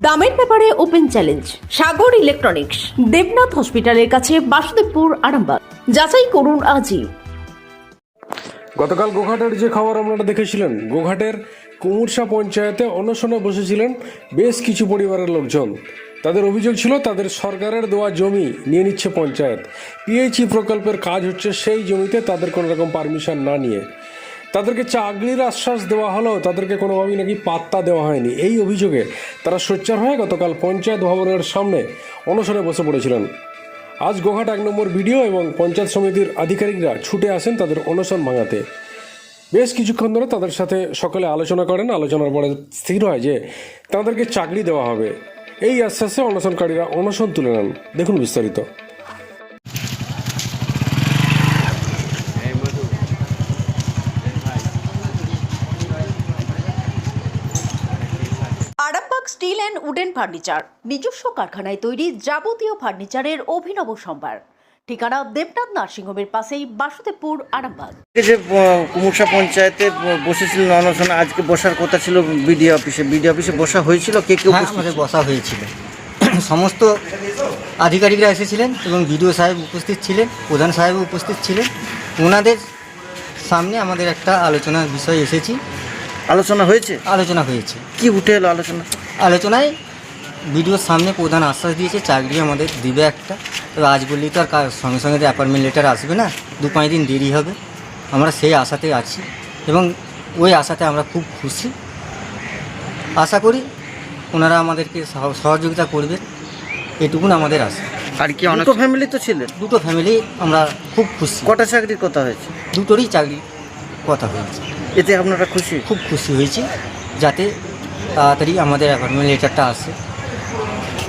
দামের ব্যাপারে open challenge, Sagar electronics, Debnath হসপিটালের কাছে বাসুদেবপুর, আরামবাগ। যাচাই করুন আজই। গতকাল গোঘাটের যে খবর আপনারা দেখেছিলেন, গোঘাটের কুমুরসা পঞ্চায়েতে অনশনে বসেছিলেন বেশ কিছু পরিবারের লোকজন। তাদের অভিযোগ ছিল, তাদের সরকারের দেওয়া জমি নিয়ে নিচ্ছে পঞ্চায়েত। পিএইচই প্রকল্পের কাজ হচ্ছে সেই জমিতে তাদের কোনো রকম পারমিশন না নিয়ে। তাদেরকে চাকরির আশ্বাস দেওয়া হলেও তাদেরকে কোনোভাবেই নাকি পাত্তা দেওয়া হয়নি। এই অভিযোগে তারা সোচ্চার হয়ে গতকাল পঞ্চায়েত ভবনের সামনে অনশনে বসে পড়েছিলেন। আজ গোঘাট এক নম্বর ভিডিও এবং পঞ্চায়েত সমিতির আধিকারিকরা ছুটে আসেন তাদের অনশন ভাঙাতে। বেশ কিছুক্ষণ ধরে তাদের সাথে সকালে আলোচনা করেন। আলোচনার পরে স্থির হয় যে তাদেরকে চাকরি দেওয়া হবে। এই আশ্বাসে অনশনকারীরা অনশন তুলে নেন। দেখুন বিস্তারিত Arambagh steel and wooden furniture নিজস্ব কারখানায় তৈরি যাবতীয় ফার্নিচারের অভিনব সম্ভার। ঠিকানা দেবনাথ নার্সিংহোমের পাশেই বাসুদেবপুর আরামবাগ। যে কুমুরসা পঞ্চায়েতে বসেছিল অনশনে আজকে বসার কথা ছিল বিডিও অফিসে। বিডিও অফিসে বসা হয়েছিল? কে কে হ্যাঁ আমাদের বসা হয়েছিল। সমস্ত আধিকারিকরা এসেছিলেন এবং বিডিও সাহেব উপস্থিত ছিলেন প্রধান সাহেব উপস্থিত ছিলেন। ওনাদের সামনে আমাদের একটা আলোচনার বিষয় এসেছি। আলোচনা হয়েছে? আলোচনা হয়েছে। কি উঠে এলো আলোচনা? আলোচনায় বিডিওর সামনে প্রধান আশ্বাস দিয়েছে চাকরি আমাদের দিবে একটা। তবে আজ বললেই তো আর কার- সঙ্গে সঙ্গে অ্যাপয়েন্টমেন্ট লেটার আসবে না দু পাঁচ দিন দেরি হবে। আমরা সেই আশাতে আছি এবং ওই আশাতে আমরা খুব খুশি। আশা করি ওনারা আমাদেরকে সহ- সহযোগিতা করবেন। এটুকুন আমাদের আশা। আর কি অনেক ফ্যামিলি তো ছিলেন? দুটো ফ্যামিলি আমরা খুব খুশি। কটা চাকরির কথা হয়েছে? দুটোরই চাকরি কথা হয়েছে। এতে আপনারা খুশি? খুব খুশি হয়েছি যাতে তাড়াতাড়ি আমাদের অ্যাপয়েন্টমেন্ট লেটারটা আসে।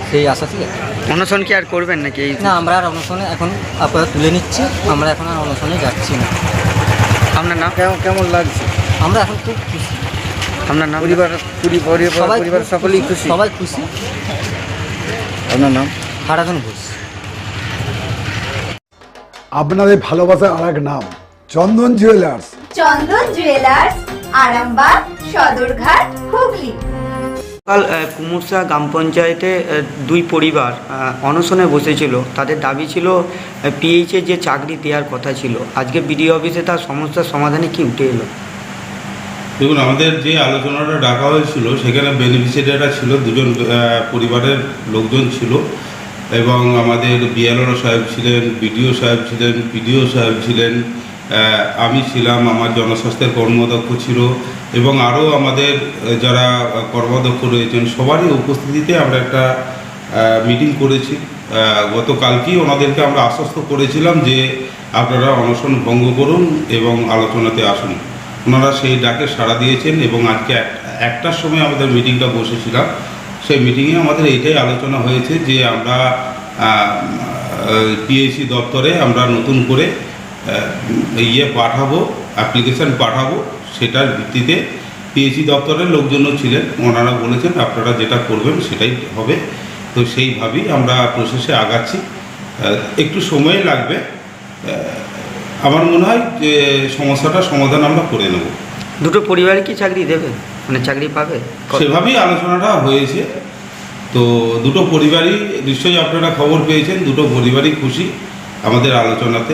সেই আশা থেকে। অনশন কি আর করবেন নাকি এই না আমরা আর অনশনে এখন আপাতত তুলে নিচ্ছি। আমরা এখন আর অনশনে যাচ্ছি না। আপনার নাম? কেমন কেমন লাগছে? আমরা এখন খুব খুশি। আপনার নাম? পরিবার পরিবার পরিবার সকলেই খুশি। সবাই খুশি। আপনার নাম? হারাধন ঘোষ। আপনাদের ভালোবাসার আর এক নাম চন্দন জুয়েলার্স চন্দন জুয়েলার্স আরামবাগ সদরঘাট হুগলি। কাল কুমুরসা গ্রাম পঞ্চায়েতে দুই পরিবার অনশনে বসেছিল। তাদের দাবি ছিল পিএইচে যে চাকরি দেওয়ার কথা ছিল। আজকে বিডিও অফিসে তার সমস্যার সমাধানে কি উঠে এলো? দেখুন আমাদের যে আলোচনাটা ডাকা হয়েছিল সেখানে বেনিফিশিয়ারিরা ছিল দুজন পরিবারের লোকজন ছিল। এবং আমাদের বিএলও সাহেব ছিলেন বিডিও সাহেব ছিলেন পিডিও সাহেব ছিলেন আমি ছিলাম, আমার জনস্বাস্থ্যের কর্মদক্ষ ছিল এবং আরও আমাদের যারা কর্মদক্ষ রয়েছেন, সবারই উপস্থিতিতে আমরা একটা মিটিং করেছি। গতকালকেই ওনাদেরকে আমরা আশ্বস্ত করেছিলাম যে আপনারা অনশন ভঙ্গ করুন এবং আলোচনাতে আসুন। ওনারা সেই ডাকে সাড়া দিয়েছেন এবং আজকে একটার সময় আমাদের মিটিংটা বসেছিলাম। সেই মিটিংয়ে আমাদের এইটাই আলোচনা হয়েছে যে আমরা পিএসসি দপ্তরে আমরা নতুন করে ইয়ে পাঠাবো অ্যাপ্লিকেশন পাঠাবো সেটার ভিত্তিতে পিএসসি দপ্তরের লোকজনও ছিলেন ওনারা বলেছেন আপনারা যেটা করবেন সেটাই হবে। তো সেইভাবেই আমরা প্রসেসে আগাচ্ছি। একটু সময় লাগবে। আমার মনে হয় যে সমস্যাটার সমাধান আমরা করে নেব। দুটো পরিবারে কি চাকরি দেবে? মানে চাকরি পাবে? সেভাবেই আলোচনাটা হয়েছে। তো দুটো পরিবারই নিশ্চয়ই আপনারা খবর পেয়েছেন দুটো পরিবারই খুশি আমাদের আলোচনাতে।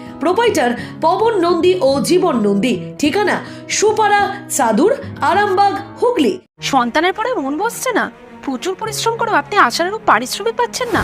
প্রোপাইটার পবন নন্দী ও জীবন নন্দী। ঠিকানা সুপারা চাদুর, আরামবাগ, হুগলি। সন্তানের পরে মন বসছে না। প্রচুর পরিশ্রম করেও আপনি আশানুরূপ পারিশ্রমিক পাচ্ছেন না।